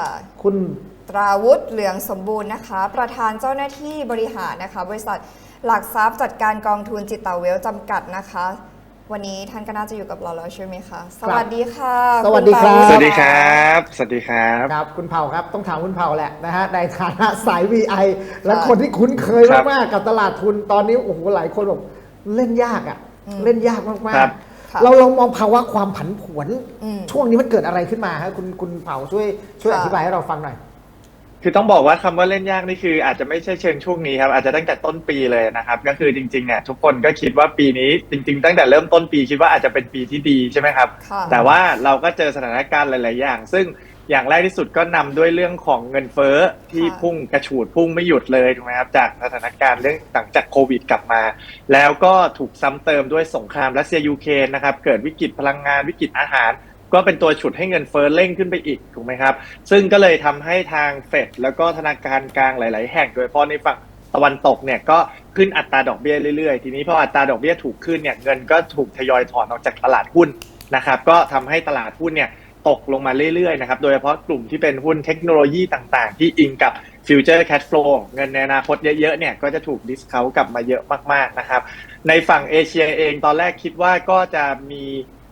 ค่ะคุณตราวุฒิเหลืองสมบูรณ์นะคะ ประธานเจ้าหน้าที่บริหารนะคะ บริษัทหลักทรัพย์จัดการกองทุนจิตตาเวลจำกัดนะคะ วันนี้ท่านก็น่าจะอยู่กับเราแล้วใช่ไหมคะ สวัสดีค่ะสวัสดีครับ ณตาสวัสดีครับ สวัสดีครับ ครับคุณเผาครับต้องถามคุณเผาแหละนะฮะในฐานะสาย VI และค่ะคนที่คุ้นเคยครับมากๆกับตลาดทุนตอนนี้โอ้โหหลายคนบอกเล่นยากอะอืมเล่นยากมากครับค่ะๆ เราลองมองภาวะความผันผวนอืมช่วงนี้มันเกิดอะไรขึ้นมาฮะคุณคุณเผาช่วยช่วยอค่ะธิบายให้เราฟังหน่อยคือต้องบอกว่าคำว่าเล่นยากนี่คือ อาจจะไม่ใช่เชิงช่วงนี้ครับ อาจจะตั้งแต่ต้นปีเลยนะครับ ก็คือจริงๆเนี่ยทุกคนก็คิดว่าปีนี้จริง ๆ ตั้งแต่เริ่มต้นปีคิดว่าอาจจะเป็นปีที่ดีใช่ไหมครับค่ะแต่ว่าเราก็เจอสถานการณ์หลาย ๆ อย่าง ซึ่ง อย่างแรกที่สุดก็นำด้วยเรื่องของเงินเฟ้อที่ค่ะ พุ่งกระฉูดพุ่งไม่หยุดเลยถูกไหมครับจากสถานการณ์เรื่องหลังจากโควิดกลับมา แล้วก็ถูกซ้ำเติมด้วยสงครามรัสเซียยูเครนนะครับเกิดวิกฤตพลังงานวิกฤตอาหาร ก็เป็นตัวฉุดให้เงินเฟ้อเร่งขึ้นไปอีกถูกไหมครับ ซึ่งก็เลยทำให้ทางเฟดแล้วก็ธนาคารกลางหลาย ๆ แห่งโดยเฉพาะในฝั่งตะวันตกเนี่ยก็ขึ้นอัตราดอกเบี้ยเรื่อยๆ ทีนี้พออัตราดอกเบี้ยถูกขึ้นเนี่ยเงินก็ถูกทยอยถอนออกจากตลาดหุ้นนะครับก็ทำให้ตลาดหุ้นเนี่ย ตกลงมาเรื่อยๆนะครับ โดยเฉพาะกลุ่มที่เป็นหุ้นเทคโนโลยีต่างๆ ที่อิงกับฟิวเจอร์แค h ฟลูเงินในอนาคตเยอะๆเนี่ยก็จะถูกดิสเคากลับมาเยอะมากๆนะครับ ในฝั่งเอเชียเองตอนแรกคิดว่าก็จะมี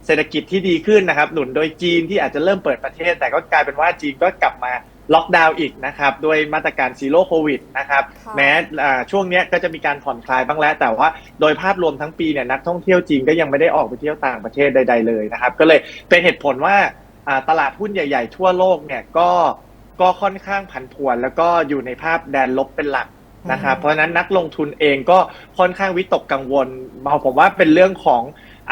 เศรษฐกิจที่ดีขึ้นนะครับ หนุนโดยจีนที่อาจจะเริ่มเปิดประเทศ แต่ก็กลายเป็นว่าจีนก็กลับมาล็อกดาวน์อีกนะครับด้วยมาตรการซีโร่โควิดนะครับค่ะแม้อ่าช่วงเนี้ยก็จะมีการผ่อนคลายบ้างแล้ว แต่ว่าโดยภาพรวมทั้งปีเนี่ยนักท่องเที่ยวจีนก็ยังไม่ได้ออกไปเที่ยวต่างประเทศใด ๆเลยนะครับ ก็เลยเป็นเหตุผลว่าอ่า ตลาดหุ้นใหญ่ ๆ ทั่วโลกเนี่ยก็ก็ค่อนข้างผันผวน แล้วก็อยู่ในภาพแดนลบเป็นหลักนะครับอืมเพราะฉะนั้นนักลงทุนเองก็ค่อนข้างวิตกกังวลเอาผมว่าเป็นเรื่องของ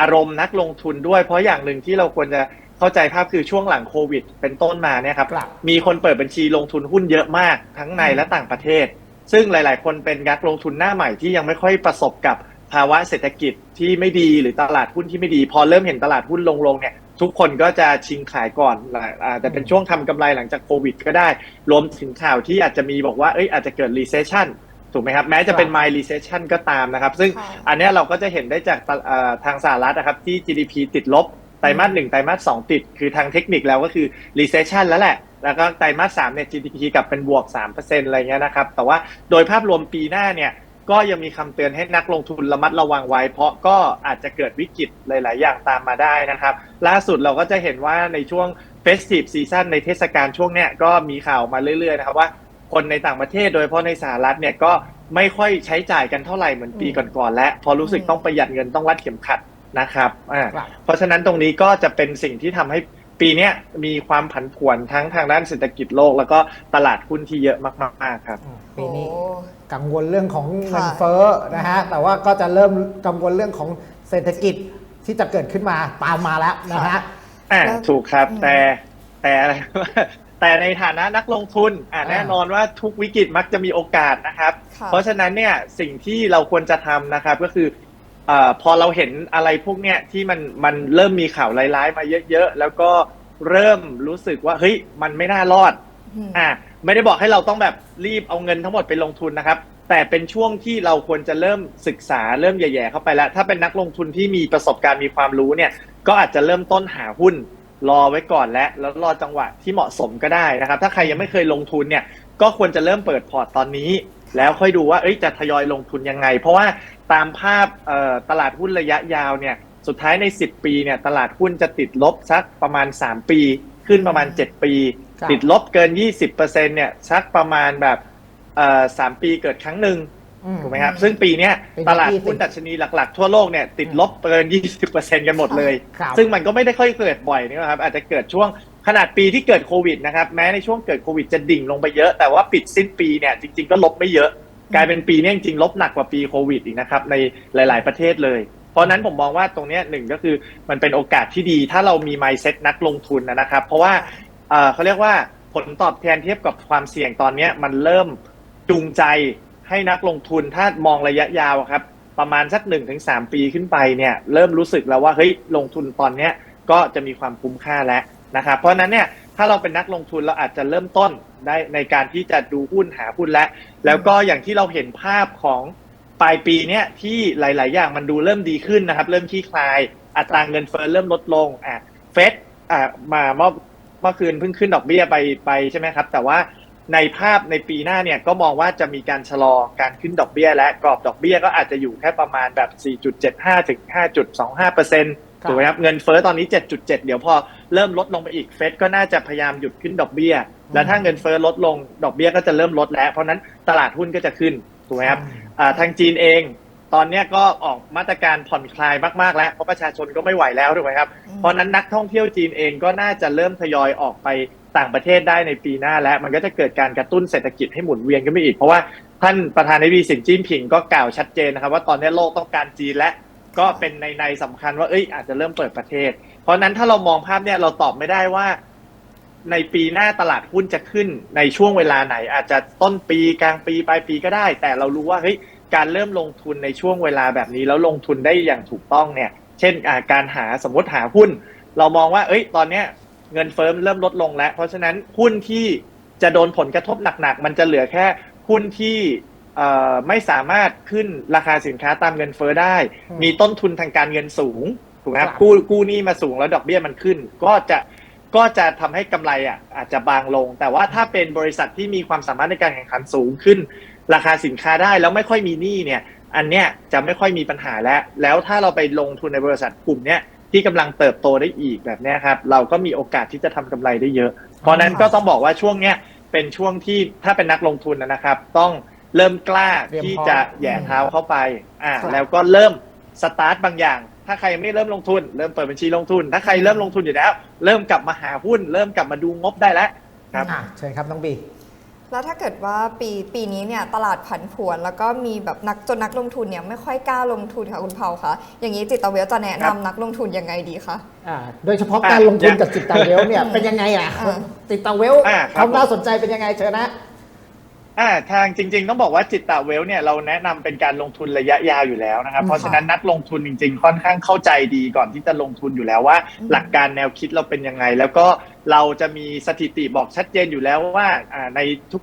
อารมณ์นักลงทุนด้วย เพราะอย่างหนึ่งที่เราควรจะเข้าใจภาพคือช่วงหลังโควิด เป็นต้นมาเนี่ยครับครับมีคนเปิดบัญชีลงทุนหุ้นเยอะมากทั้งในและต่างประเทศ ซึ่งหลาย ๆ คนเป็นนักลงทุนหน้าใหม่ที่ยังไม่ค่อยประสบกับภาวะเศรษฐกิจที่ไม่ดีหรือตลาดหุ้นที่ไม่ดี พอเริ่มเห็นตลาดหุ้นลงๆเนี่ย ทุกคนก็จะชิงขายก่อนอาจจะเป็นช่วงทำกำไรหลังจากโควิด ก็ได้ รวมถึงข่าวที่อาจจะมีบอกว่าเอ้ยอาจจะเกิด recession ถูกไหมครับ แม้จะเป็น mild recession ก็ตามนะครับ ซึ่งค่ะอันเนี้ยเราก็จะเห็นได้จากตะเอ่อทางสหรัฐนะครับ ที่ GDP ติดลบไตรมาสหนึ่งไตรมาสสองติด คือทางเทคนิคแล้วก็คือ recession แล้วแหละ แล้วก็ไตรมาสสามเนี่ย GDP กลับเป็นบวก3%อะไรเงี้ยนะครับ แต่ว่าโดยภาพรวมปีหน้าเนี่ย ก็ยังมีคำเตือนให้นักลงทุนระมัดระวังไว้ เพราะก็อาจจะเกิดวิกฤตหลาย ๆ อย่างตามมาได้นะครับ ล่าสุดเราก็จะเห็นว่าในช่วง Festive Season ในเทศกาลช่วงเนี้ยก็มีข่าวมาเรื่อย ๆ นะครับว่าคนในต่างประเทศโดยเฉพาะในสหรัฐเนี่ยก็ไม่ค่อยใช้จ่ายกันเท่าไหร่เหมือนปีก่อนๆแล้วพอรู้สึกอืมต้องประหยัดเงินต้องรัดเข็มขัดนะครับอ่าครับเพราะฉะนั้นตรงนี้ก็จะเป็นสิ่งที่ทำให้ ปีเนี้ยมีความผันผวนทั้งทางด้านเศรษฐกิจโลก แล้วก็ตลาดหุ้นที่เยอะมาก ๆ ครับ ปีนี้โอ้กังวลเรื่องของเงินค่ะเฟ้อนะฮะแต่ว่าก็จะเริ่มกังวลเรื่องของเศรษฐกิจที่จะเกิดขึ้นมาตามมาแล้วนะฮะอ่าแล้วถูกครับอืมแต่แต่อะไรแต่ในฐานะนักลงทุนอ่าอ่าแน่นอนว่าทุกวิกฤตมักจะมีโอกาสนะครับค่ะเพราะฉะนั้นเนี่ยสิ่งที่เราควรจะทำนะครับก็คือ เอ่อพอเราเห็นอะไรพวกเนี้ยที่มันมันเริ่มมีข่าวร้ายๆมาเยอะๆ แล้วก็เริ่มรู้สึกว่าเฮ้ยมันไม่น่ารอดอืมอ่าไม่ได้บอกให้เราต้องแบบรีบเอาเงินทั้งหมดไปลงทุนนะครับ แต่เป็นช่วงที่เราควรจะเริ่มศึกษาเริ่มแย่ๆเข้าไปแล้ว ถ้าเป็นนักลงทุนที่มีประสบการณ์มีความรู้เนี่ย ก็อาจจะเริ่มต้นหาหุ้นรอไว้ก่อนและแล้วรอจังหวะที่เหมาะสมก็ได้นะครับ ถ้าใครยังไม่เคยลงทุนเนี่ยก็ควรจะเริ่มเปิดพอร์ตตอนนี้ แล้วค่อยดูว่าเอ้ยจะทยอยลงทุนยังไง เพราะว่า ตามภาพเอ่อตลาดหุ้นระยะยาวเนี่ยสุดท้ายใน 10 ปีเนี่ยตลาดหุ้นจะติดลบสักประมาณ 3 ปี ขึ้นประมาณ 7 ปีครับติดลบเกิน 20%เนี่ยสักประมาณแบบเอ่อสามปีเกิดครั้งหนึ่งอืมถูกไหมครับ ซึ่งปีเนี้ยเป็นตลาด20หุ้นดัชนีหลักๆ ทั่วโลกเนี่ยติดลบเกิน 20%กันหมดเลยครับซึ่งมันก็ไม่ได้ค่อยเกิดบ่อยนะครับอาจจะเกิดช่วงขนาดปีที่เกิดโควิดนะครับแม้ในช่วงเกิดโควิดจะดิ่งลงไปเยอะ แต่ว่าปิดสิ้นปีเนี่ยจริงๆก็ลบไม่เยอะ กลายเป็นปีนี้จริงๆลบหนักกว่าปีโควิดอีกนะครับในหลาย ๆประเทศเลย เพราะนั้นผมมองว่าตรงนี้หนึ่งก็คือมันเป็นโอกาสที่ดีถ้าเรามี mindset นักลงทุนนะครับ เพราะว่าเขาเรียกว่าผลตอบแทนเทียบกับความเสี่ยงตอนนี้มันเริ่มจูงใจให้นักลงทุนถ้ามองระยะยาวครับประมาณสักหนึ่งถึงสามปีขึ้นไปเนี่ยเริ่มรู้สึกแล้วว่าเฮ้ยลงทุนตอนเนี้ยก็จะมีความคุ้มค่าแล้วนะครับเพราะนั้นเนี่ยถ้าเราเป็นนักลงทุนเราอาจจะเริ่มต้น ได้ในการที่จะดูหุ้นหาหุ้นแล้วแล้วก็อย่างที่เราเห็นภาพของปลายปีเนี้ยที่หลาย ๆ อย่างมันดูเริ่มดีขึ้นนะครับ เริ่มคลี่คลาย อัตราเงินเฟ้อเริ่มลดลงอะเฟดอะมามอบเมื่อคืนเพิ่งขึ้นดอกเบี้ยไปไปใช่ไหมครับ แต่ว่าในภาพในปีหน้าเนี่ยก็มองว่าจะมีการชะลอการขึ้นดอกเบี้ย และกรอบดอกเบี้ยก็อาจจะอยู่แค่ประมาณแบบ 4.75 ถึง 5.25เปอร์เซ็นต์ครับถูกไหมครับเงินเฟ้อตอนนี้ 7.7 เดี๋ยวพอเริ่มลดลงไปอีกเฟดก็น่าจะพยายามหยุดขึ้นดอกเบี้ย แล้วถ้าเงินเฟ้อลดลงดอกเบี้ยก็จะเริ่มลดแล้ว เพราะฉะนั้นตลาดหุ้นก็จะขึ้นถูกไหมครับอ่าทางจีนเอง ตอนเนี้ยก็ออกมาตรการผ่อนคลายมากๆแล้วเพราะประชาชนก็ไม่ไหวแล้วถูกไหมครับอืมเพราะฉะนั้นนักท่องเที่ยวจีนเองก็น่าจะเริ่มทยอยออกไปต่างประเทศได้ในปีหน้าแล้ว มันก็จะเกิดการกระตุ้นเศรษฐกิจให้หมุนเวียนขึ้นไปอีก เพราะว่าท่านประธานาธิบดีสินจิ้นผิงก็กล่าวชัดเจนนะครับว่าตอนนี้โลกต้องการจีนและก็เป็นในในๆสำคัญว่าเอ้ยอาจจะเริ่มเปิดประเทศ เพราะฉะนั้นถ้าเรามองภาพเนี่ยเราตอบไม่ได้ว่า ในปีหน้าตลาดหุ้นจะขึ้นในช่วงเวลาไหน อาจจะต้นปีกลางปีปลายปีก็ได้ แต่เรารู้ว่าเฮ้ยการเริ่มลงทุนในช่วงเวลาแบบนี้แล้วลงทุนได้อย่างถูกต้องเนี่ย เช่นอ่าการหาสมมติหาหุ้น เรามองว่า เอ้ย ตอนเนี้ยเงินเฟ้อเริ่มลดลงแล้ว เพราะฉะนั้นหุ้นที่จะโดนผลกระทบหนักๆ มันจะเหลือแค่หุ้นที่เอ่อไม่สามารถขึ้นราคาสินค้าตามเงินเฟ้อได้อืมมีต้นทุนทางการเงินสูงถูกไหมครับครับกู้กู้หนี้มาสูงแล้วดอกเบี้ยมันขึ้น ก็จะ ก็จะทำให้กำไรอะอาจจะบางลง แต่ว่าถ้าเป็นบริษัทที่มีความสามารถในการแข่งขันสูงขึ้น ราคาสินค้าได้แล้วไม่ค่อยมีหนี้เนี่ย อันเนี้ยจะไม่ค่อยมีปัญหาแล้ว แล้วถ้าเราไปลงทุนในบริษัทกลุ่มเนี้ยที่กำลังเติบโตได้อีกแบบเนี้ยครับ เราก็มีโอกาสที่จะทำกำไรได้เยอะ เพราะนั้นก็ต้องบอกว่าช่วงเนี้ยเป็นช่วงที่ถ้าเป็นนักลงทุนนะครับ ต้องเริ่มกล้าที่จะแหย่เท้าเข้าไปอ่าแล้วก็เริ่มสตาร์ทบางอย่าง ถ้าใครไม่เริ่มลงทุน เริ่มเปิดบัญชีลงทุน ถ้าใครเริ่มลงทุนอยู่แล้ว เริ่มกลับมาหาหุ้น เริ่มกลับมาดูงบได้แล้วครับอะเชิญครับน้องบี แล้วถ้าเกิดว่าปีปีนี้เนี่ยตลาดผันผวน แล้วก็มีแบบนักจนนักลงทุนเนี่ยไม่ค่อยกล้าลงทุนค่ะคุณเผาคะอย่างนี้จิตเวลจะแนะครันำบนักลงทุนยังไงดีคะ อ่าโดยเฉพาะการลงทุนกับจิตตาเวลเนี่ย เป็นยังไงอะอ่าจิตตาเวลอ่าคครับวามน่าสนใจเป็นยังไงเชิญนะ อ่าทางจริง ๆ ต้องบอกว่าจิตตะเวลเนี่ยเราแนะนำเป็นการลงทุนระยะยาวอยู่แล้วนะครับอืมเพราะฉะนั้นนักลงทุนจริง ๆ ค่อนข้างเข้าใจดีก่อนที่จะลงทุนอยู่แล้วว่าอืมหลักการแนวคิดเราเป็นยังไง แล้วก็เราจะมีสถิติบอกชัดเจนอยู่แล้วว่าอ่าใน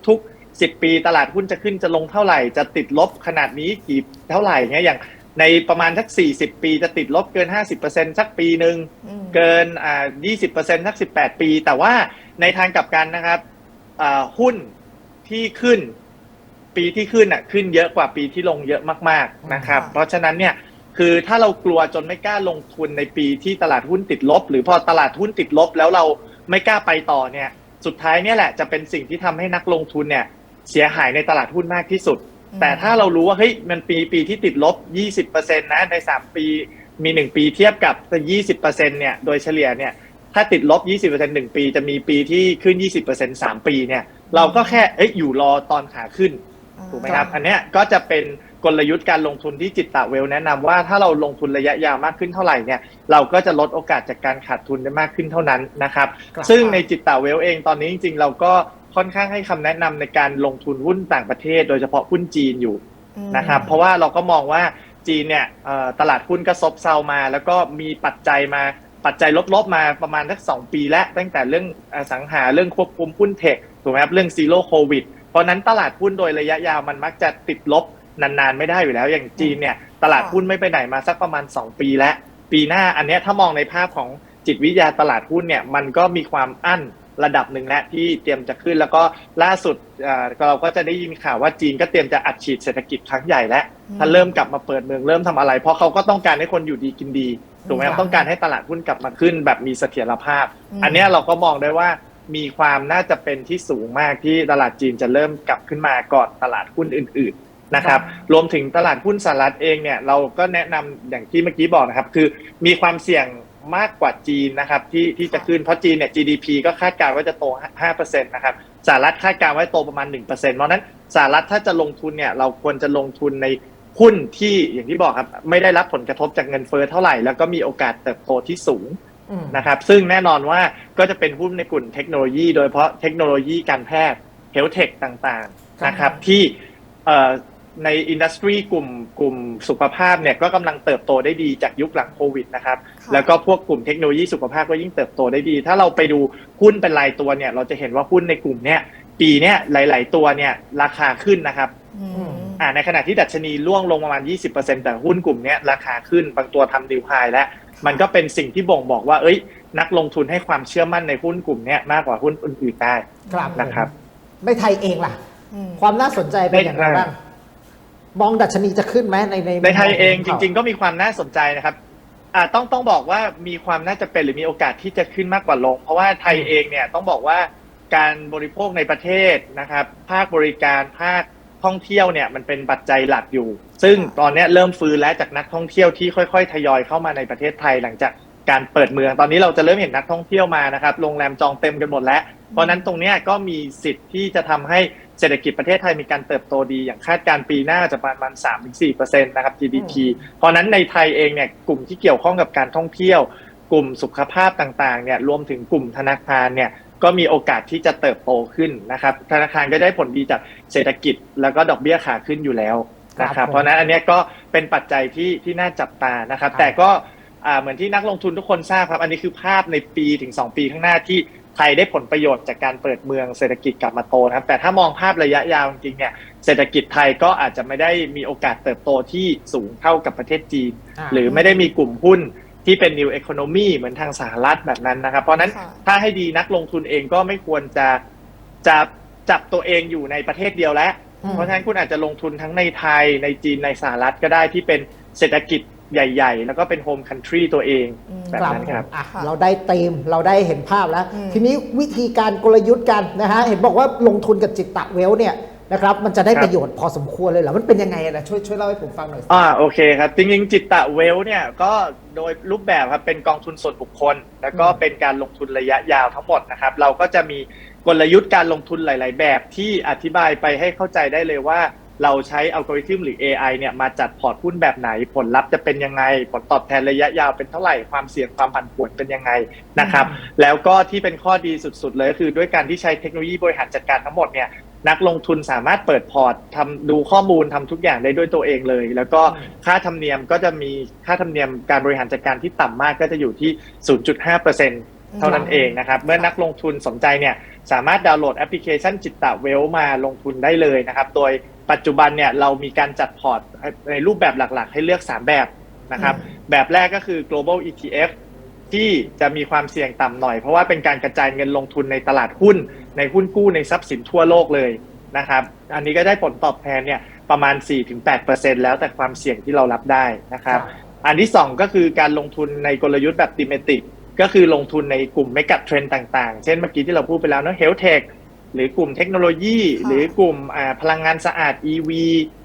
ทุก ๆ 10 ปีตลาดหุ้นจะขึ้นจะลงเท่าไหร่ จะติดลบขนาดนี้กี่เท่าไหร่เงี้ยอย่างในประมาณสัก 40 ปีจะติดลบเกิน 50%สักปีหนึ่งอืมเกินอ่า20%สัก 18 ปี แต่ว่าในทางกลับกันนะครับอ่าหุ้น ที่ขึ้น ปีที่ขึ้นอะ ขึ้นเยอะกว่าปีที่ลงเยอะมากๆนะครับค่ะเพราะฉะนั้นเนี่ยคือถ้าเรากลัวจนไม่กล้าลงทุนในปีที่ตลาดหุ้นติดลบ หรือพอตลาดหุ้นติดลบแล้วเราไม่กล้าไปต่อเนี่ย สุดท้ายเนี่ยแหละจะเป็นสิ่งที่ทำให้นักลงทุนเนี่ย เสียหายในตลาดหุ้นมากที่สุดอืมแต่ถ้าเรารู้ว่าเฮ้ยมันปีปีที่ติดลบ 20%นะใน 3 ปีมี 1 ปีเทียบกับ 20%เนี่ยโดยเฉลี่ยเนี่ยถ้าติดลบ 20% 1 ปี จะมีปีที่ขึ้น 20% 3 ปีเนี่ย เราก็แค่เอ้ยอยู่รอตอนขาขึ้นถูกไหมครับ อันเนี้ยก็จะเป็นกลยุทธ์การลงทุนที่จิตตะเวลแนะนำว่าถ้าเราลงทุนระยะยาวมากขึ้นเท่าไหร่เนี่ยเราก็จะลดโอกาสจากการขาดทุนได้มากขึ้นเท่านั้นนะครับครับซึ่งในจิตตะเวลเองตอนนี้จริงๆ เราก็ค่อนข้างให้คำแนะนำในการลงทุนหุ้นต่างประเทศ โดยเฉพาะหุ้นจีนอยู่อืมนะครับ เพราะว่าเราก็มองว่าจีนเนี่ยเอ่อตลาดหุ้นก็ซบเซามา แล้วก็มีปัจจัยมา ปัจจัยลบๆมาประมาณสักสองปีแล้ว ตั้งแต่เรื่องอสังหาเรื่องควบคุมหุ้นเทคถูกไหมครับเรื่องซีโร่โควิดเพราะนั้นตลาดหุ้นโดยระยะยาวมันมักจะติดลบนานๆ ไม่ได้อยู่แล้วอย่างจีนเนี่ยตลาดหุ้นไม่ไปไหนมาสักประมาณ 2 ปีแล้ว ปีหน้าอันนี้ถ้ามองในภาพของจิตวิทยาตลาดหุ้นเนี่ยมันก็มีความอั้น ระดับหนึ่งแล้วที่เตรียมจะขึ้น แล้วก็ล่าสุดเอ่อเราก็จะได้ยินข่าวว่าจีนก็เตรียมจะอัดฉีดเศรษฐกิจครั้งใหญ่แล้วอืมถ้าเริ่มกลับมาเปิดเมืองเริ่มทำอะไร เพราะเขาก็ต้องการให้คนอยู่ดีกินดีถูกไหมคครัรับบต้องการให้ตลาดหุ้นกลับมาขึ้น แบบมีเสถียรภาพอืมอันเนี้ยเราก็มองได้ว่ามีความน่าจะเป็นที่สูงมากที่ตลาดจีนจะเริ่มกลับขึ้นมาก่อนตลาดหุ้นอื่นๆนะครับ รวมถึงตลาดหุ้นสหรัฐเองเนี่ยเราก็แนะนำอย่างที่เมื่อกี้บอกนะครับ คือมีความเสี่ยง มากกว่าจีนนะครับที่ที่จะขึ้นเพราะจีนเนี่ย GDP ก็คาดการณ์ว่าจะโต 5%นะครับสหรัฐคาดการณ์ไว้โตประมาณ 1%เพราะฉะนั้นสหรัฐถ้าจะลงทุนเนี่ยเราควรจะลงทุนในหุ้นที่อย่างที่บอกครับไม่ได้รับผลกระทบจากเงินเฟ้อเท่าไหร่ แล้วก็มีโอกาสเติบโตที่สูงอืมนะครับซึ่งแน่นอนว่าก็จะเป็นหุ้นในกลุ่มเทคโนโลยี โดยเฉพาะเทคโนโลยีการแพทย์เฮลเทคต่างๆนะครับที่เอ่อ ในอินดัสทรีกลุ่มกลุ่มสุขภาพเนี่ยก็กำลังเติบโตได้ดีจากยุคหลังโควิดนะครับค่ะแล้วก็พวกกลุ่มเทคโนโลยีสุขภาพก็ยิ่งเติบโตได้ดี ถ้าเราไปดูหุ้นเป็นรายตัวเนี่ย เราจะเห็นว่าหุ้นในกลุ่มเนี้ยปีเนี้ยหลาย ๆ ตัวเนี่ยราคาขึ้นนะครับอืมอ่าในขณะที่ดัชนีร่วงลงประมาณ 20%แต่หุ้นกลุ่มเนี้ยราคาขึ้นบางตัวทำดิวไฮแล้วมันก็เป็นสิ่งที่บ่งบอกว่าเอ้ย นักลงทุนให้ความเชื่อมั่นในหุ้นกลุ่มเนี้ยมากกว่าหุ้นอื่นๆได้ครับนะครับ ในไทยเองล่ะอืมความน่าสนใจเป็นอย่างไรในไทยบ้าง มองดัชนีจะขึ้นไหมในในในไทยเองจขริง ๆ ก็มีความน่าสนใจนะครับอ่าต้องต้องบอกว่ามีความน่าจะเป็นหรือมีโอกาสที่จะขึ้นมากกว่าลง เพราะว่าไทยเองเนี่ยต้องบอกว่าการบริโภคในประเทศนะครับ ภาคบริการภาคท่องเที่ยวเนี่ยมันเป็นปัจจัยหลักอยู่ ซึ่งตอนเนี้ยเริ่มฟื้นแล้วจากนักท่องเที่ยวที่ค่อยๆ ทยอยเข้ามาในประเทศไทยหลังจากการเปิดเมืองตอนนี้เราจะเริ่มเห็นนักท่องเที่ยวมานะครับโรงแรมจองเต็มกันหมดแล้ว เพราะฉะนั้นตรงเนี้ยก็มีสิทธิ์ที่จะทำให้ เศรษฐกิจประเทศไทยมีการเติบโตดีอย่างคาดการณ์ปีหน้าจะประมาณ 3-4%นะครับ GDP เพราะฉะนั้นในไทยเองเนี่ยกลุ่มที่เกี่ยวข้องกับการท่องเที่ยว กลุ่มสุขภาพต่างๆเนี่ยรวมถึงกลุ่มธนาคารเนี่ยก็มีโอกาสที่จะเติบโตขึ้นนะครับ ธนาคารก็ได้ผลดีจากเศรษฐกิจแล้วก็ดอกเบี้ยขาขึ้นอยู่แล้วนะคครัรับบผมเพราะฉะนั้นอันเนี้ยก็เป็นปัจจัยที่ที่น่าจับตานะครับครับแต่ก็อ่าเหมือนที่นักลงทุนทุกคนทราบครับ อันนี้คือภาพในปีถึง 2 ปีข้างหน้าที่ ไทยได้ผลประโยชน์จากการเปิดเมืองเศรษฐกิจกลับมาโตนะครับแต่ถ้ามองภาพระยะยาวจริงๆเนี่ยเศรษฐกิจไทยก็อาจจะไม่ได้มีโอกาสเติบโตที่สูงเท่ากับประเทศจีนาหรือไม่ได้มีกลุ่มหุ้นที่เป็น new economy เหมือนทางสหรัฐแบบนั้นนะครับ เพราะฉะนั้นค่ะถ้าให้ดีนักลงทุนเองก็ไม่ควรจะจะจับตัวเองอยู่ในประเทศเดียวแล้วอืมเพราะฉะนั้นคุณอาจจะลงทุนทั้งในไทยในจีนในสหรัฐก็ได้ที่เป็นเศรษฐกิจ ใหญ่ ๆ แล้วก็เป็นโฮมคันทรีตัวเองอืมแบบครับนั้นผครับมอะค่ะเราได้เต็มเราได้เห็นภาพแล้วอืมทีนี้วิธีการกลยุทธ์กันนะฮะเห็นบอกว่าลงทุนกับจิตตะเวลเนี่ยนะครับมันจะได้ครับประโยชน์พอสมควรเลยเหรอ มันเป็นยังไงนะช่วยช่วยเล่าให้ผมฟังหน่อยสิอ่าโอเคครับ จริงๆ จิตตะเวลเนี่ยก็โดยรูปแบบครับเป็นกองทุนส่วนบุคคล แล้วก็อืมเป็นการลงทุนระยะยาวทั้งหมดนะครับ เราก็จะมีกลยุทธ์การลงทุนหลาย ๆ แบบที่อธิบายไปให้เข้าใจได้เลยว่า เราใช้อัลกอริทึมหรือ AI เนี่ยมาจัดพอร์ตหุ้นแบบไหน ผลลัพธ์จะเป็นยังไง ผลตอบแทนระยะยาวเป็นเท่าไหร่ความเสี่ยงความผันผวนเป็นยังไงนะครับ แล้วก็ที่เป็นข้อดีสุดๆเลยก็คือด้วยการที่ใช้เทคโนโลยีบริหารจัดการทั้งหมดเนี่ยนักลงทุนสามารถเปิดพอร์ตทำดูข้อมูลทำทุกอย่างได้ด้วยตัวเองเลย แล้วก็อืมค่าธรรมเนียมก็จะมีค่าธรรมเนียมการบริหารจัดการที่ต่ำมากก็จะอยู่ที่ 0.5%เท่านั้นเองนะครับ เมื่อนักลงทุนสนใจเนี่ยสามารถดาวน์โหลดแอปพลิเคชันจิตตะเวลมาลงทุนได้เลยนะครับ โดย ปัจจุบันเนี่ยเรามีการจัดพอร์ตในรูปแบบหลักๆ ให้เลือก 3 แบบนะครับ แบบแรกก็คือ global ETF ที่จะมีความเสี่ยงต่ำหน่อย เพราะว่าเป็นการกระจายเงินลงทุนในตลาดหุ้น ในหุ้นกู้ในทรัพย์สินทั่วโลกเลยนะครับ อันนี้ก็ได้ผลตอบแทนเนี่ยประมาณ 4-8%แล้วแต่ความเสี่ยงที่เรารับได้นะครับ อันที่ 2 ก็คือการลงทุนในกลยุทธ์แบบติเมติกก็คือลงทุนในกลุ่มเมกะเทรนด์ต่างๆ เช่นเมื่อกี้ที่เราพูดไปแล้วเนอะเฮลเทค หรือกลุ่มเทคโนโลยีค่ะหรือกลุ่มอ่าพลังงานสะอาด EV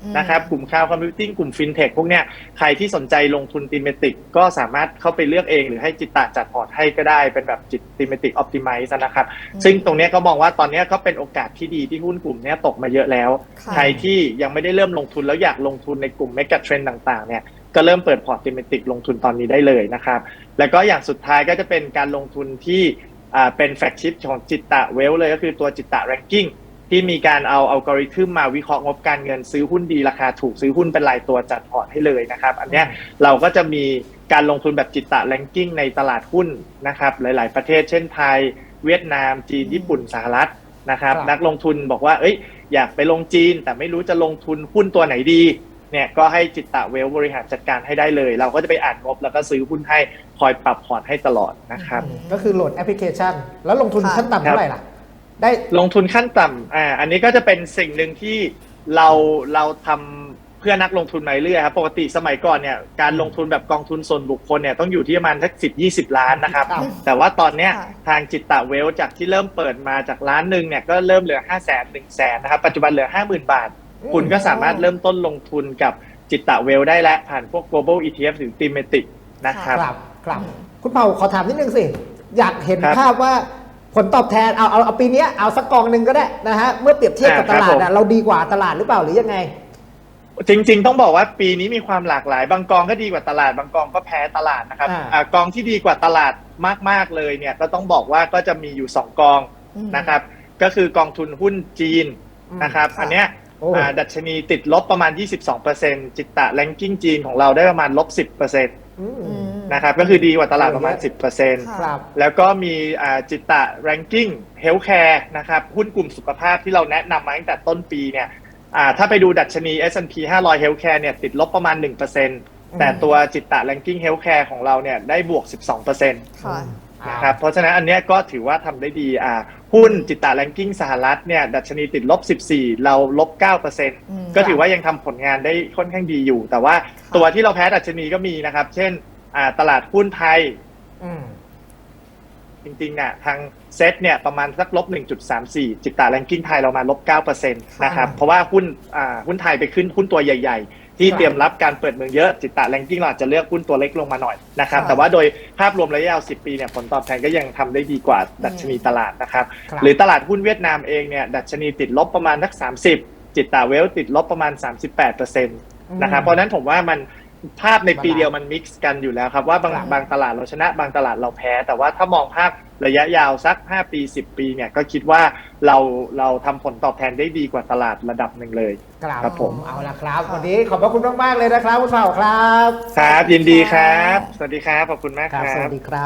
อืมนะครับกลุ่มคลาวด์คอมพิวติ้งกลุ่มฟินเทคพวกเนี้ยใครที่สนใจลงทุนติเมติกก็สามารถเข้าไปเลือกเอง หรือให้จิตตาจัดพอร์ตให้ก็ได้เป็นแบบจิตติเมติกออ t ติ i z e นะครับ ซึ่งตรงเนี้ยก็มองว่าตอนเนี้ยก็เป็นโอกาสที่ดีที่หุ้นกลุ่มเนี้ยตกมาเยอะแล้วค่ะใครที่ยังไม่ได้เริ่มลงทุนแล้วอยากลงทุนในกลุ่มเมกะเทรนต่างๆเนี่ยก็เริ่มเปิดพอร์ตติเมติกลงทุนตอนนี้ได้เลยนะครับแล้วก็อย่างสุดท้ายก็จะเป็นการลงทุนที่ อ่าเป็นแฟกชิปของจิตตะเวลเลยก็คือตัวจิตตะแรงกิ้งที่มีการเอาอัลกอริทึมมาวิเคราะห์งบการเงินซื้อหุ้นดีราคาถูกซื้อหุ้นเป็นรายตัวจัดพอร์ตให้เลยนะครับ อันเนี้ยเราก็จะมีการลงทุนแบบจิตตะแรงกิ้งในตลาดหุ้นนะครับหลาย ๆ ประเทศเช่นไทย เวียดนาม จีนญี่ปุ่นสหรัฐนะครับครับนักลงทุนบอกว่าเอ้ยอยากไปลงจีนแต่ไม่รู้จะลงทุนหุ้นตัวไหนดี เนี่ยก็ให้จิตตะเวลบริหารจัดการให้ได้เลย เราก็จะไปอ่านงบแล้วก็ซื้อหุ้นให้คอยปรับพอร์ตให้ตลอดนะครับอืมก็คือโหลดแอปพลิเคชัน แล้วลงทุนค่ะขั้นต่ำเท่าไหร่ล่ะ ได้ลงทุนขั้นต่ำอ่าอันนี้ก็จะเป็นสิ่งหนึ่งที่เราเราทำเพื่อนักลงทุนมาเรื่อยๆครับปกติสมัยก่อนเนี่ยการลงทุนแบบกองทุนส่วนบุคคลเนี่ยต้องอยู่ที่ประมาณสักสิบยี่สิบล้านนะครับครับแต่ว่าตอนเนี้ยค่ะทางจิตตะเวลจากที่เริ่มเปิดมาจากล้านหนึ่งเนี่ยก็เริ่มเหลือห้าแสนหนึ่งแสนนะครับปัจจุบันเหลือห้าหมื่นบาทอืม คุณก็สามารถเริ่มต้นลงทุนกับจิตตะเวลได้แล้วผ่านพวก global ETF หรือ thematic นะครับครับครับอืมคุณเผาขอถามนิดนึงสิ อยากเห็นครับภาพว่าผลตอบแทนเอาเอาเอาปีเนี้ยเอาสักกองหนึ่งก็ได้นะฮะเมื่อเปรียบเทียบกับตอ่าครับลาดผมอะเราดีกว่าตลาดหรือเปล่าหรือยังไง จริง ๆ ต้องบอกว่าปีนี้มีความหลากหลาย บางกองก็ดีกว่าตลาด บางกองก็แพ้ตลาดนะครับอ่าอ่ากองที่ดีกว่าตลาดมาก ๆ เลยเนี่ยก็ต้องบอกว่าก็จะมีอยู่ 2 กองอืมนะครับ ก็คือกองทุนหุ้นจีนอืมนะครับค่ะอันเนี้ยโอ้อ่า ดัชนีติดลบประมาณ 22%จิตตะแรงกิ้งจีนของเราได้ประมาณลบ 10%อืมอืมนะครับก็คือดีกว่าตลาดประมาณค่ะ10%ครับแล้วก็มีอ่าจิตตะ ranking healthcare นะครับหุ้นกลุ่มสุขภาพที่เราแนะนำมาตั้งแต่ต้นปีเนี่ยอ่าถ้าไปดูดัชนี S&P 500 healthcare เนี่ยติดลบประมาณ 1%แต่ตัวจิตตะ ranking healthcare ของเราเนี่ยได้บวก 12%ค่ะ นะครับเพราะฉะนั้นอันเนี้ยก็ถือว่าทำได้ดีอ่าหุ้นจิตตาแรงกิ้งสหรัฐเนี่ยดัชนีติดลบ 14 เราลบ 9%ก็ถือว่ายังทำผลงานได้ค่อนข้างดีอยู่ แต่ว่าตัวที่เราแพ้ดัชนีก็มีนะครับ เช่นอ่าตลาดหุ้นไทย อืม จริงๆเนี่ยทางเซ็ตเนี่ยประมาณสักลบ 1.34 จิตตาแรงกิ้งไทยเรามาลบ9%นะครับ เพราะว่าหุ้นอ่าหุ้นไทยไปขึ้นหุ้นตัวใหญ่ ๆ ที่ครับเตรียมรับการเปิดเมืองเยอะจิตตาแรงกิ้งเราอาจจะเลือกหุ้นตัวเล็กลงมาหน่อยนะครับค่ะแต่ว่าโดยภาพรวมระยะยาว 10 ปีเนี่ยผลตอบแทนก็ยังทำได้ดีกว่าดัชนีตลาดนะครับครับ หรือตลาดหุ้นเวียดนามเองเนี่ยดัชนีติดลบประมาณสัก 30 จิตตาเวลติดลบประมาณ 38%นะครับเพราะฉะนั้นผมว่ามัน ภาพในปีเดียวมันมิกซ์กันอยู่แล้วครับ ว่าบางครับบางตลาดเราชนะบางตลาดเราแพ้ แต่ว่าถ้ามองภาพระยะยาวสัก 5 ปี 10 ปีเนี่ยก็คิดว่าเราเราทำผลตอบแทนได้ดีกว่าตลาดระดับหนึ่งเลยครับครับผมเอาละครับค่ะวันนี้ขอบพระคุณมาก ๆ เลยนะครับคุณเผ่าครับ ครับยินดีครับ สวัสดีครับขอบคุณมากครับคสรัวับสดีครับ